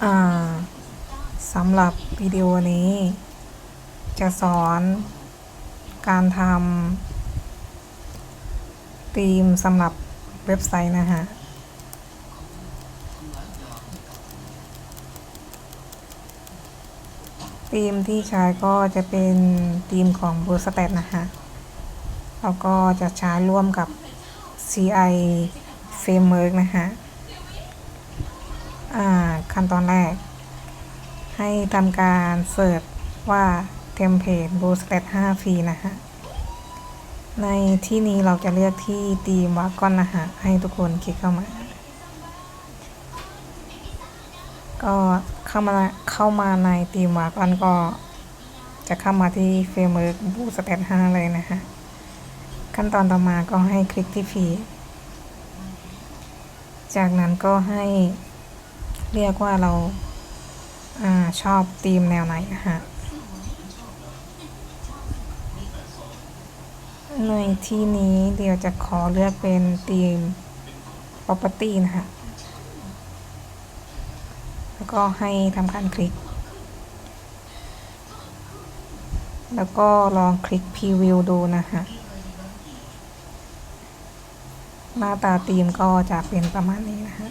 สำหรับวิดีโอนี้ จะสอนการทำธีมสำหรับเว็บไซต์นะฮะ ธีมที่ใช้ก็จะเป็นธีมของ b o o s t a t นะฮะ แล้วก็จะใช้ร่วมกับ CI Framework นะฮะ ขั้นตอนแรก ให้ทำการเสิร์ชว่า Template b o o s t a t 5ฟรีนะฮะ ในที่นี้เราจะเลือกที่ธีมวากอนนะฮะ ให้ทุกคนคลิกเข้ามา ก็เข้ามาเข้ามาในตีมวากอนก็จะเข้ามาที่เฟรมเวิร์กบูสเตต5เลยนะฮะ ขั้นตอนต่อมาก็ให้คลิกที่ฟีจากนั้นก็ให้ เรียกว่าเราอาชอบธีมแนวไหนนะฮะ ในที่นี้เดี๋ยวจะขอเลือกเป็นธีม property นะฮะ แล้วก็ให้ทำการคลิก แล้วก็ลองคลิกพรีวิวดูนะฮะ หน้าตาธีมก็จะเป็นประมาณนี้นะฮะ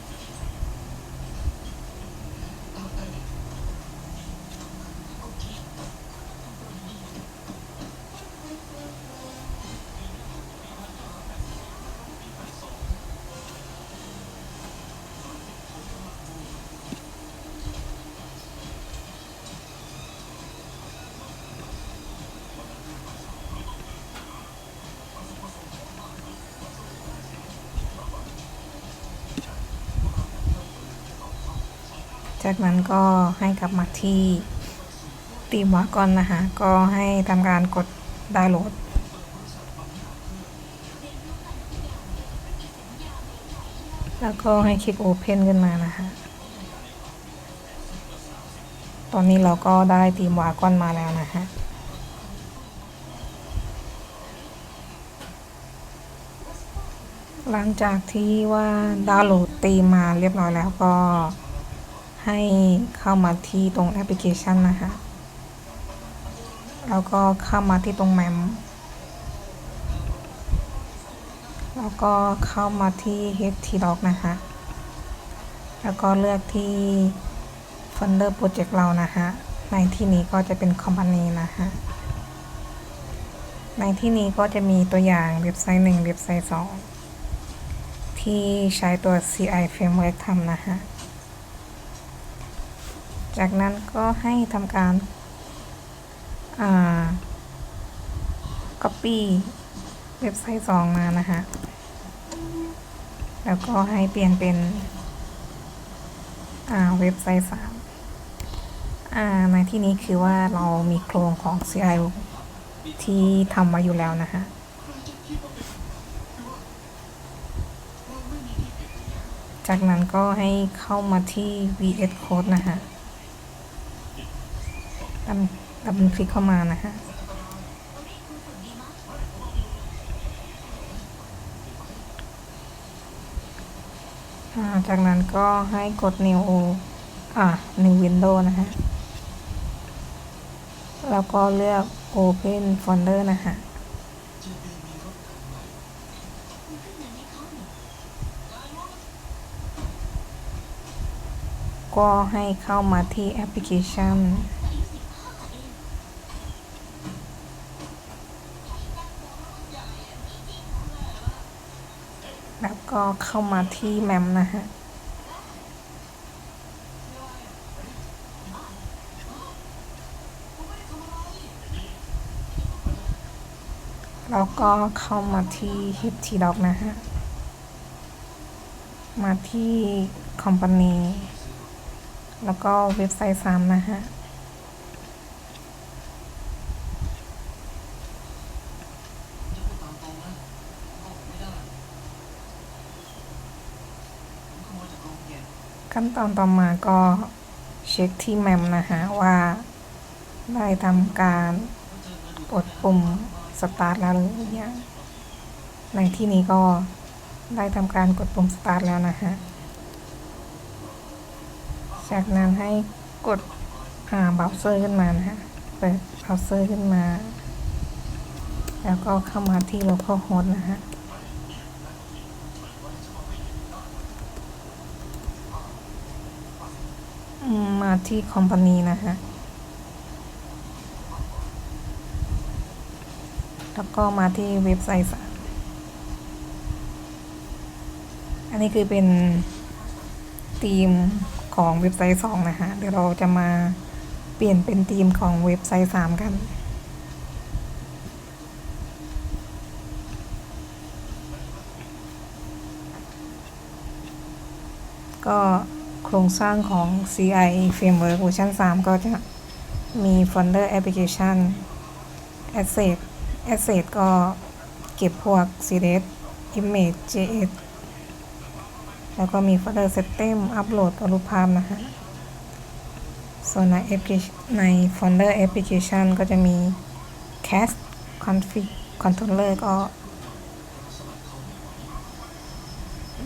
จากนั้นก็ให้กลับมาที่ตีมวากอนนะคะ ก็ให้ทำการกดดาวน์โหลด แล้วก็ให้คลิก Open ขึ้นมานะคะ ตอนนี้เราก็ได้ตีมวากอนมาแล้วนะคะหลังจากที่ว่าดาวน์โหลดตีมมาเรียบร้อยแล้วก็ ให้เข้ามาที่ตรงแอปพลิเคชันนะคะ แล้วก็เข้ามาที่ตรงแมม แล้วก็เข้ามาที่ htdoc นะคะ แล้วก็เลือกที่ Funder Project เรานะคะ ในที่นี้ก็จะเป็น Company นะคะในที่นี้ก็จะมีตัวอย่างเว็บไซต์ 1 เว็บไซต์ 2 ที่ใช้ตัว CI Framework ทำนะคะ จากนั้นก็ให้ทำการ อ่า copy เว็บไซต์2มานะคะ แล้วก็ให้เปลี่ยนเป็น อ่า เว็บไซต์3อ่า ในที่นี้คือว่าเรามีโครงของ CI ที่ทำไว้อยู่แล้วนะคะจากนั้นก็ให้เข้ามาที่ VS Code นะคะ ดับดับคลิกเข้ามานะคะจากนั้นก็ให้กด new อ่า new window นะคะแล้วก็เลือก open folder นะคะก็ให้เข้ามาที่แอปพลิเคชัน แล้ว ก็เข้ามาที่แมมนะฮะแล้วก็เข้ามาที่ htdoc นะฮะ มาที่ company แล้วก็เว็บไซต์ซ้ำนะฮะ ขั้นตอนต่อมาก็เช็คที่แมมนะฮะว่า ได้ทำการกดปุ่มสตาร์ทแล้วหรือยัง ในที่นี้ก็ได้ทำการกดปุ่มสตาร์ทแล้วนะฮะจากนั้นให้กดอ่าเบราว์เซอร์ขึ้นมานะฮะเปิดเบราว์เซอร์ขึ้นมา แล้วก็เข้ามาที่ localhost นะฮะ ที่ company นะฮะแล้วก็มาที่เว็บไซต์สามอันนี้คือเป็นธีมของเว็บไซต์สองนะฮะเดี๋ยวเราจะมาเปลี่ยนเป็นธีมของเว็บไซต์สามกัน ก็ โครงสร้างของ CI Framework เวอร์ชัน3ก็จะมี Folder Application Asset Asset ก็เก็บพวก CSS Image JS แล้วก็มี Folder System Upload กับรูปภาพนะคะ ส่วนในแอปใน Folder Application ก็จะมี Cast Config Controller ก็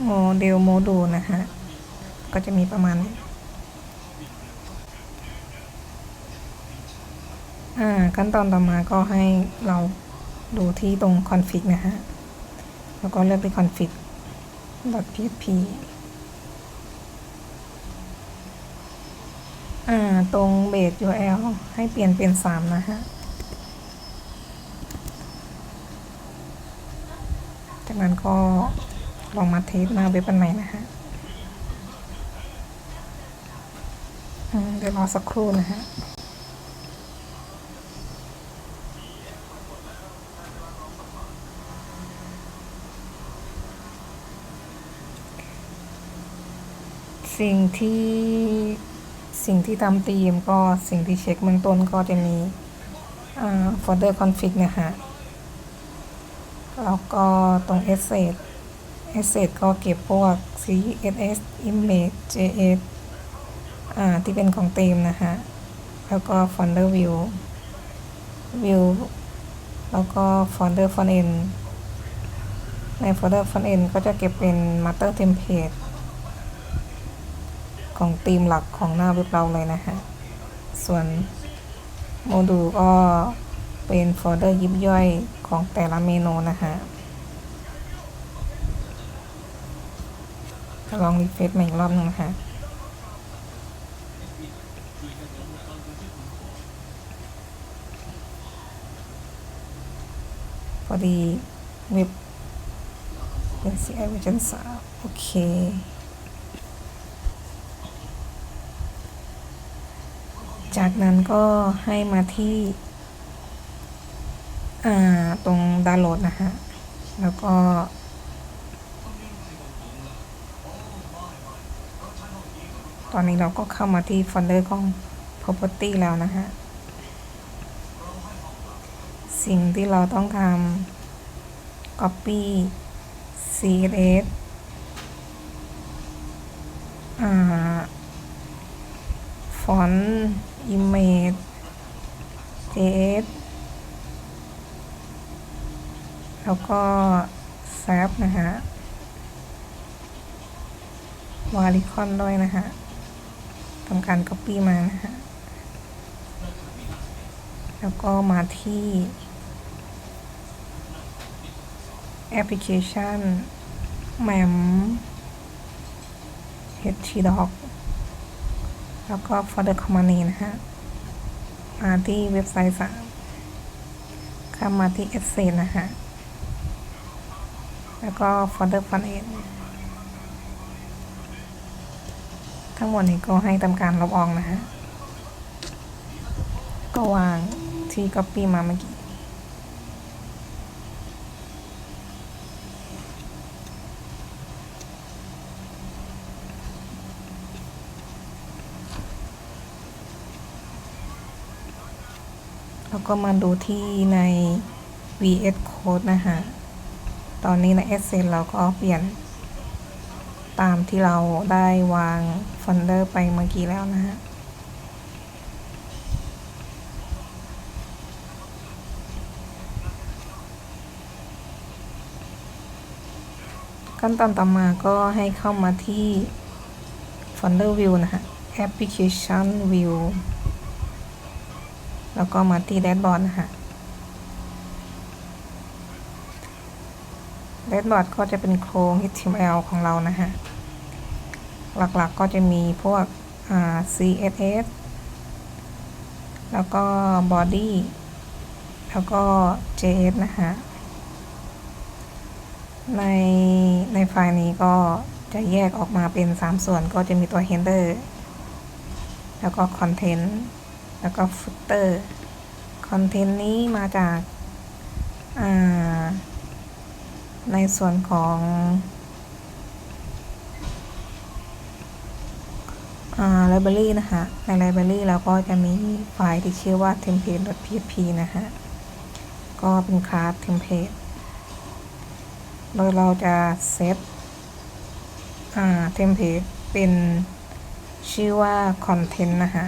โมเดลโมดูลนะคะ ก็จะมีประมาณนี้อ่าขั้นตอนต่อมาก็ให้เราดูที่ตรง config นะฮะ แล้วก็เลือกที่ config .php อ่า ตรง base URL ให้เปลี่ยนเป็น 3 นะฮะ จากนั้นก็ลองมาเทสหน้าเว็บอันใหม่นะฮะ อืม เดี๋ยวรอสักครู่นะฮะสิ่งที่สิ่งที่ทำตีมก็สิ่งที่เช็คเบื้องต้นก็จะมีอ่า folder config นะฮะ แล้วก็ตรง asset asset ก็เก็บพวก css image js อ่า ที่เป็นของธีมนะฮะแล้วก็ folder view view แล้วก็ folder front end ใน folder front end ก็จะเก็บเป็น master template ของธีมหลักของหน้าเว็บเราเลยนะฮะส่วนโมดูลก็เป็นโฟลเดอร์ยิบย่อยของแต่ละเมนูนะฮะลองรีเฟรชใหม่อีกรอบหนึงนะคะ อดีเว็บเป็น CI เวอร์ชันสามโอเค จากนั้นก็ให้มาที่ตรงดาวน์โหลดนะฮะ แล้วก็ ตอนนี้เราก็เข้ามาที่โฟลเดอร์ของ property แล้วนะฮะ สิ่งที่เราต้องทำ copy css อ่าฟอนต์ image js แล้วก็ s a p นะฮะวาริคอนด้วยนะฮะทำการ copy มานะฮะ แล้วก็มาที่ application mem htdoc แล้วก็ folder company นะฮะ มาที่เว็บไซต์สามเข้ามาที่ asset นะฮะ แล้วก็ folder front end ทั้งหมดนี้ก็ให้ทำการลบออกนะฮะ ก็วางที่ copy มาเมื่อกี้ แล้วก็มาดูที่ใน VS Code นะฮะตอนนี้ใน Access เราก็เปลี่ยน ตามที่เราได้วางโฟลเดอร์ไปเมื่อกี้แล้วนะฮะขั้นตอนต่อมาก็ให้เข้ามาที่ Folder View นะฮะ application view แล้วก็มาที่แดชบอร์ดนะคะแดชบอร์ดก็จะเป็นโครง HTML ของเรานะฮะหลักๆก็จะมีพวก CSS แล้วก็ body แล้วก็ JS นะคะในในไฟล์นี้ก็จะแยกออกมาเป็น 3 ส่วนก็จะมีตัว header แล้วก็ content แล้วก็ footer content นี้มาจากาในส่วนของอ่า library นะคะ ใน library เราก็จะมีไฟล์ที่ชื่อว่า template.php นะคะก็เป็นคลาส template โดยเราจะเซตอ่า template เป็นชื่อว่า content นะคะ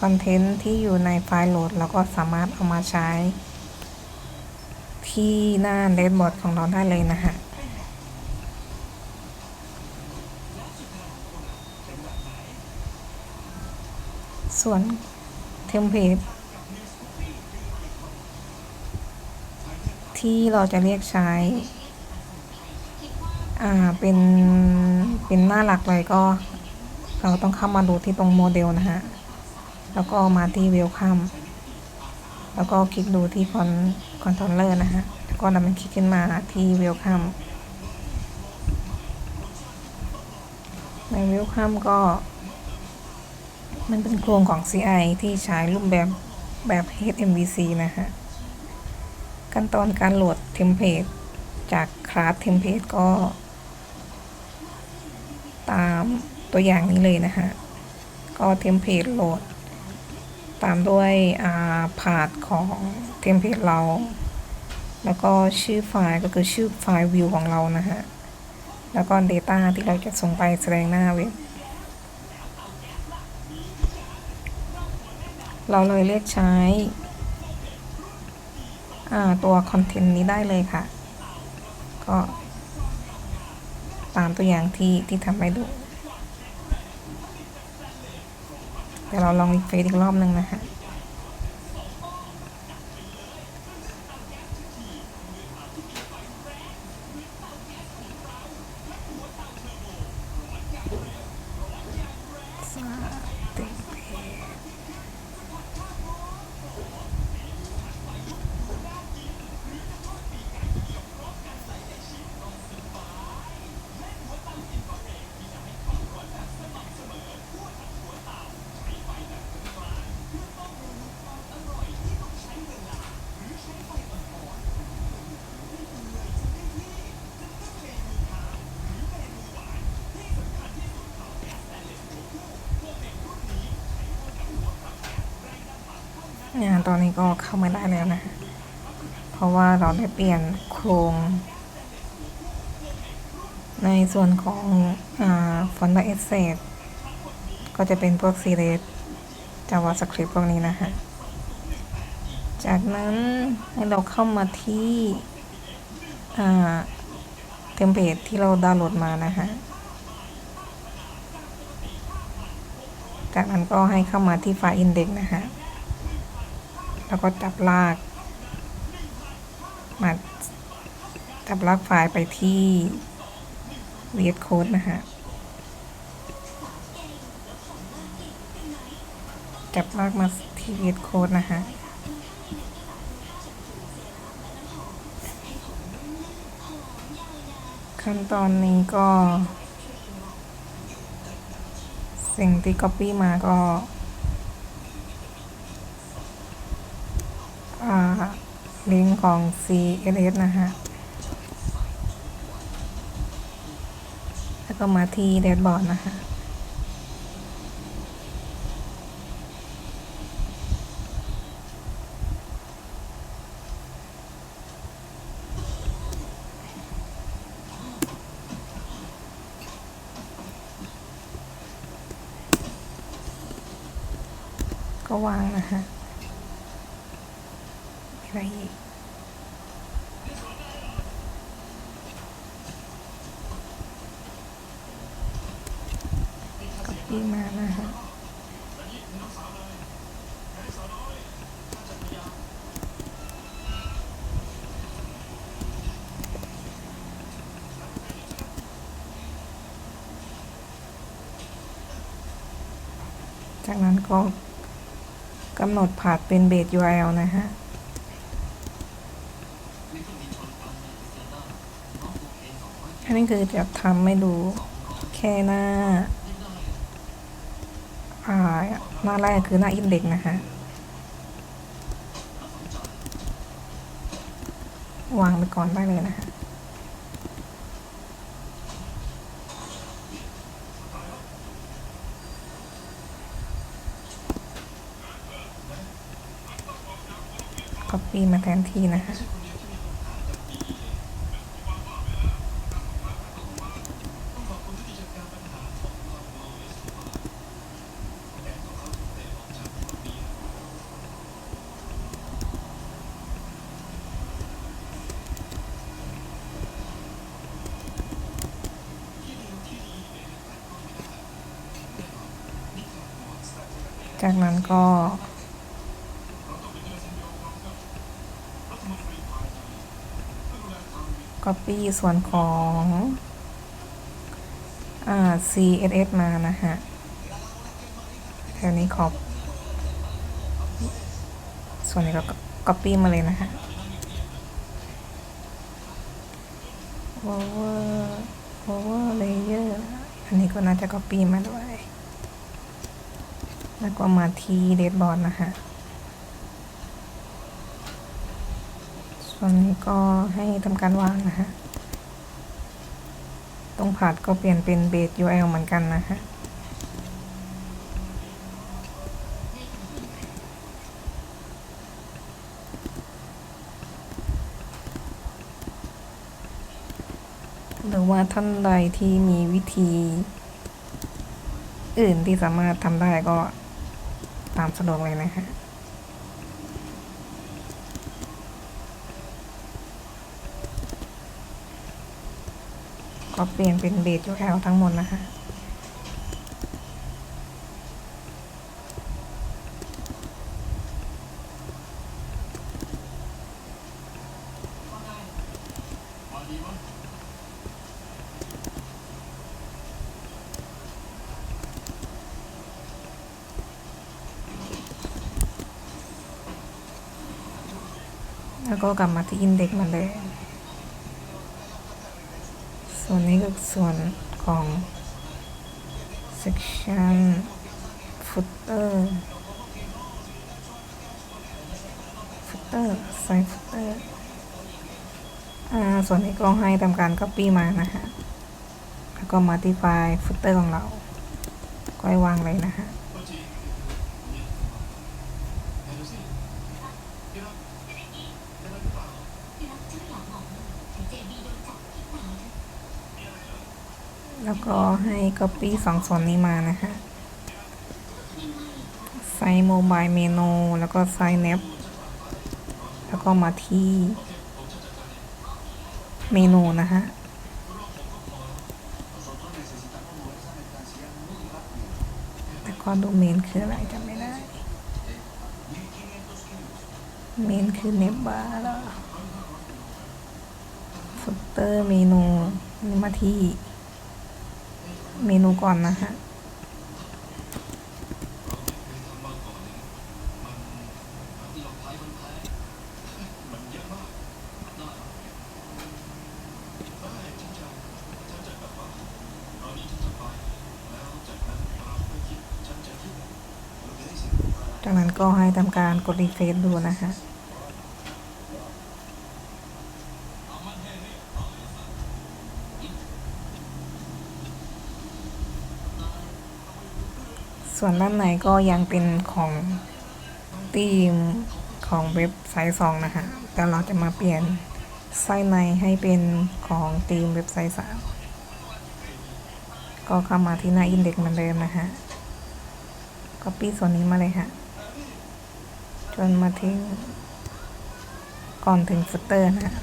content ที่อยู่ในไฟล์โหลดเราก็สามารถเอามาใช้ ที่หน้า dashboard ของเราได้เลยนะคะส่วนเทมเพลตที่เราจะเรียกใช้ อ่า เป็น เป็นหน้าหลักเลยก็ เราต้องเข้ามาดูที่ตรงโมเดลนะฮะ แล้วก็มาที่ Welcome แล้วก็คลิกดูที่คอนคอนโทรลเลอร์นะฮะแล้วก็นำมันคลิกขึ้นมาที่ Welcome ใน Welcome ก็ มันเป็นโครงของ CI ที่ใช้รูปแบบแบบ HMVC นะฮะขั้นตอนการโหลดเทมเพลตจากคลาสเทมเพลตก็ ตามตัวอย่างนี้เลยนะฮะก็เทมเพลตโหลด ตามด้วยาพาดของเทมเพลตเรา แล้วก็ชื่อไฟล์ก็คือชื่อไฟล์วิวของเรานะฮะ แล้วก็ Data ที่เราจะส่งไปแสดงหน้าเว็บ เราเลยเลือกใช้ตัวคอนเทนต์นี้ได้เลยค่ะ ก็ตามตัวอย่างที่ที่ทำให้ดู เดี๋ยวเราลองรีเฟซอีกรอบหนึ่งนะคะ สเต็ปเพจ งานตอนนี้ก็เข้ามาได้แล้วนะเพราะว่าเราได้เปลี่ยนโครง ในส่วนของฟอนต์เอเซตก็จะเป็นพวกซีเรส JavaScript พวกนี้นะฮะจากนั้นให้เราเข้ามาที่เทมเพลตที่เราดาวน์โหลดมานะฮะจากนั้นก็ให้เข้ามาที่ไฟล์ index นะฮะ แล้วก็จับลาก มาจับลากไฟล์ไปที่ VS Code นะฮะจับลากมาที่ VS Code นะฮะขั้นตอนนี้ก็ สิ่งที่ Copy มาก็ อ่า ลิงก์ของ CSS นะฮะแล้วก็มาที่แดชบอร์ดนะคะ ก็วางนะคะมีอะไรอีก Copy copy มานะฮะ จา ก็กำหนดผาดเป็นเบส URL นะฮะ อันนี้คือจะทำไม่ดูแค่หน้าอ่าหน้าแรกคือหน้าอินเด็กนะฮะวางไปก่อนได้เลยนะฮะ มาแทนที่นะฮะจากนั้นก็ copy ส่วนของอ่า CSS มานะฮะแถวนี้ขอบ ส่วนนี้ก็ copy มาเลยนะฮะ over over layer อันนี้ก็น่าจะ copy มาด้วย แล้วก็มาที่ dashboard นะฮะ ส่วนนี้ก็ให้ทำการวางนะฮะตรงผาดก็เปลี่ยนเป็น base URL เหมือนกันนะฮะหรือว่าท่านใดที่มีวิธี อื่นที่สามารถทำได้ก็ตามสะดวกเลยนะฮะ ก็เปลี่ยนเป็นเบส URL ทั้งหมดนะคะแล้วก็กลับมาที่อินเด็กซ์มาเลย ส่วนนี้ก็ส่วนของ section footer footer side footer อ่าส่วนนี้ก็ให้ทำการ copy มานะฮะแล้วก็ modify footer ของเรา ก็ให้วางเลยนะฮะ ก็ให้ copy สองส่วนนี้มานะฮะไซต์โมบายเมนูแล้วก็ไซต์เน็บแล้วก็มาที่เมนูนะฮะแล้วก็ดูเมนคืออะไรจำไม่ได้ เมนคือเน็บบาร์แล้วฟุตเตอร์เมนูนี่มาที่ เมนูก่อนนะฮะจากนั้นก็ให้ทำการกดรีเฟรชดูนะฮะ ส่วนด้านในก็ยังเป็นของทีมของเว็บไซต์สองนะคะ แต่เราจะมาเปลี่ยนไส้ในให้เป็นของทีมเว็บไซต์สามก็เข้ามาที่หน้าอินเด็กซ์เหมือนเดิมนะฮะ copy ส่วนนี้มาเลยฮะจนมาทิ้งก่อนถึงฟุตเตอร์นะฮะ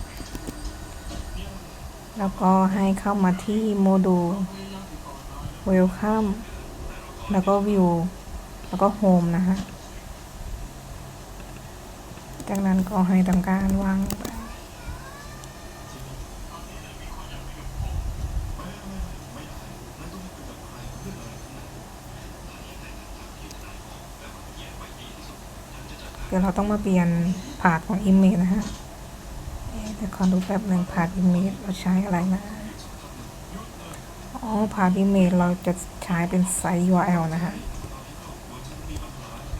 แล้วก็ให้เข้ามาที่โมดูล Welcome แล้วก็วิว แล้วก็โฮมนะคะจากนั้นก็ให้ทำการวางไปเดี๋ยวเราต้องมาเปลี่ยนผาดของ image นะฮะเอ๊ะแต่ขอดูแป๊บหนึ่งผาด image เราใช้อะไรนะ อ๋อพาดีเมย์เราจะใช้เป็นไซส์ URL นะฮะ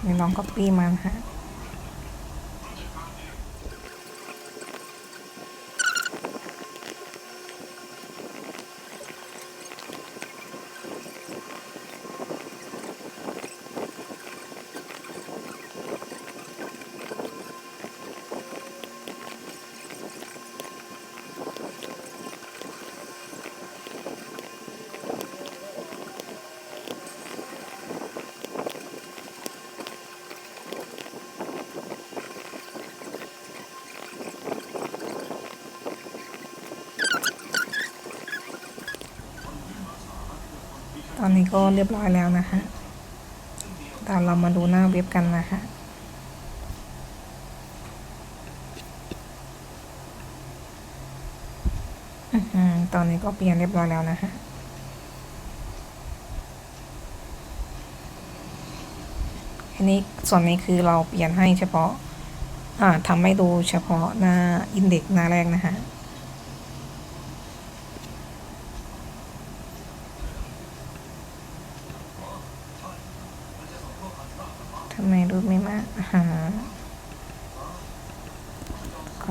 เดี๋ยวลอง copy มานะฮะ นี้ก็เรียบร้อยแล้วนะคะแต่เรามาดูหน้าเว็บกันนะคะอื้อหือตอนนี้ก็เปลี่ยนเรียบร้อยแล้วนะคะอันนี้ส่วนนี้คือเราเปลี่ยนให้เฉพาะ อ่าทำให้ดูเฉพาะหน้าอินเด็กหน้าแรกนะคะ ทำไมรูปไม่มากอาหาก็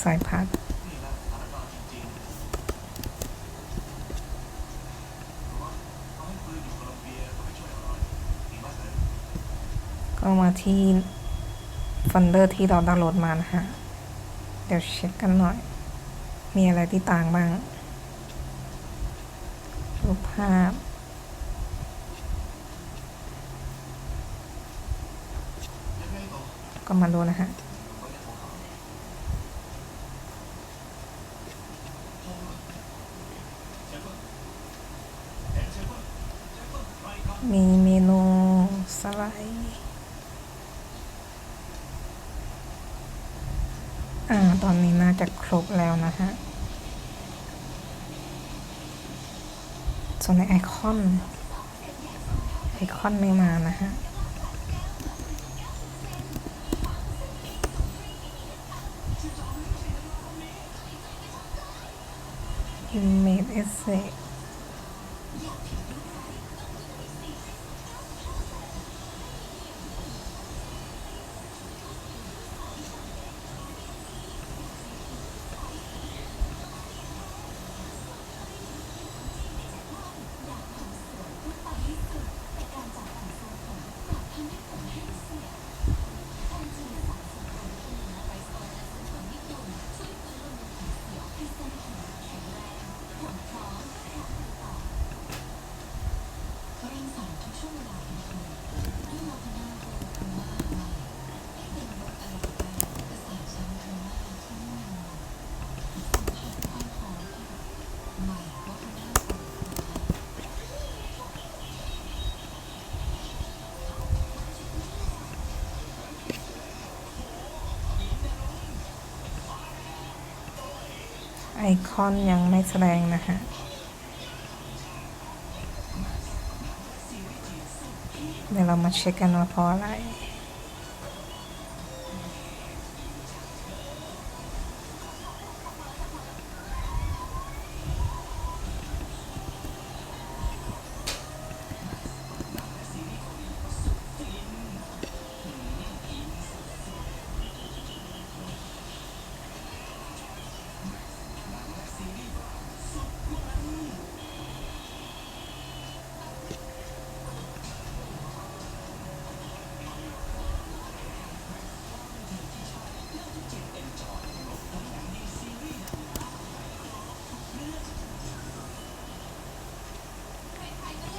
ใส่พัด ก็มาที่ ฟันเดอร์ที่เราดาวน์โหลดมานะฮะ เดี๋ยวเช็คกันหน่อย มีอะไรที่ต่างบ้าง รูปภาพ ก็มาดูนะฮะมีเมนูสไลด์ อ่า ตอนนี้น่าจะครบแล้วนะฮะ ส่วนในไอคอน ไอคอนไม่มานะฮะเมดเอเซ คอนยังไม่แสดงนะฮะเดี๋ยวเรามาเช็คกันว่าเพราะอะไร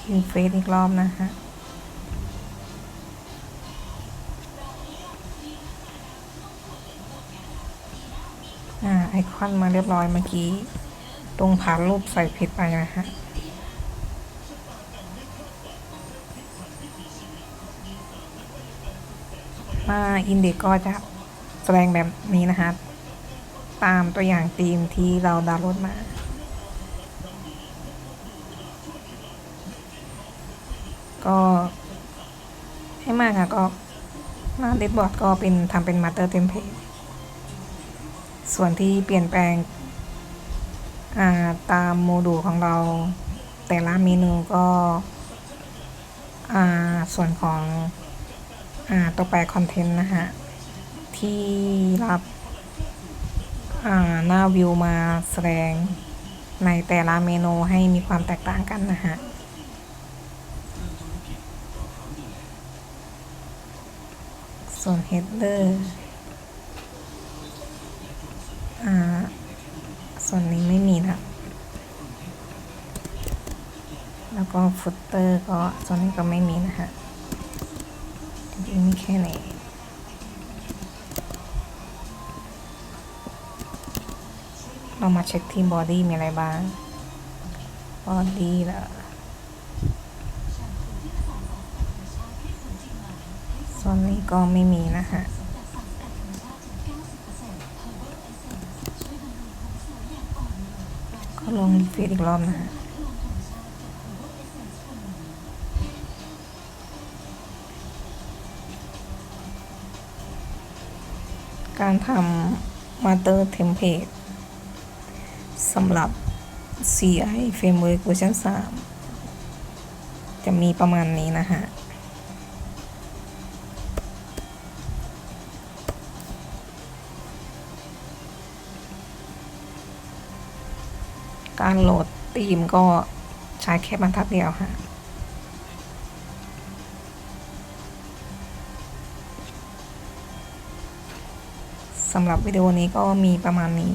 กินเฟสอีกรอบนะฮะไอคอนมาเรียบร้อยเมื่อกี้ ตรงผ่านรูปใส่ผิดไปนะฮะมาอินเด็กก็จะแสดงแบบนี้นะฮะตามตัวอย่างธีมที่เราดาวน์โหลดมา มากค่ะก็หน้าเดดบอร์ดก็เป็นทำเป็นมาสเตอร์เทมเพลตส่วนที่เปลี่ยนแปลงาตามโมดูลของเราแต่ละเมนูก็ส่วนของอตัวแปรคอนเทนต์นะฮะ ที่รับหน้าวิวมาแสดงในแต่ละเมนูให้มีความแตกต่างกันนะฮะ ส่วน header อ่า ส่วนนี้ไม่มีนะแล้วก็ฟุตเตอร์ก็ส่วนนี้ก็ไม่มีนะฮะจริงๆมีแค่นี้เรามาเช็คที่บอดี้มีอะไรบ้างบอดี้ละ ส่วนนี้ก็ไม่มีนะฮะก็ลงรีเฟรชอีกรอบนะฮะการทำ Master Template สำหรับ CI Framework เวอร์ชัน3จะมีประมาณนี้นะฮะ การโหลดธีมก็ใช้แค่บรรทัดเดียวค่ะสำหรับวิดีโอนี้ก็มีประมาณนี้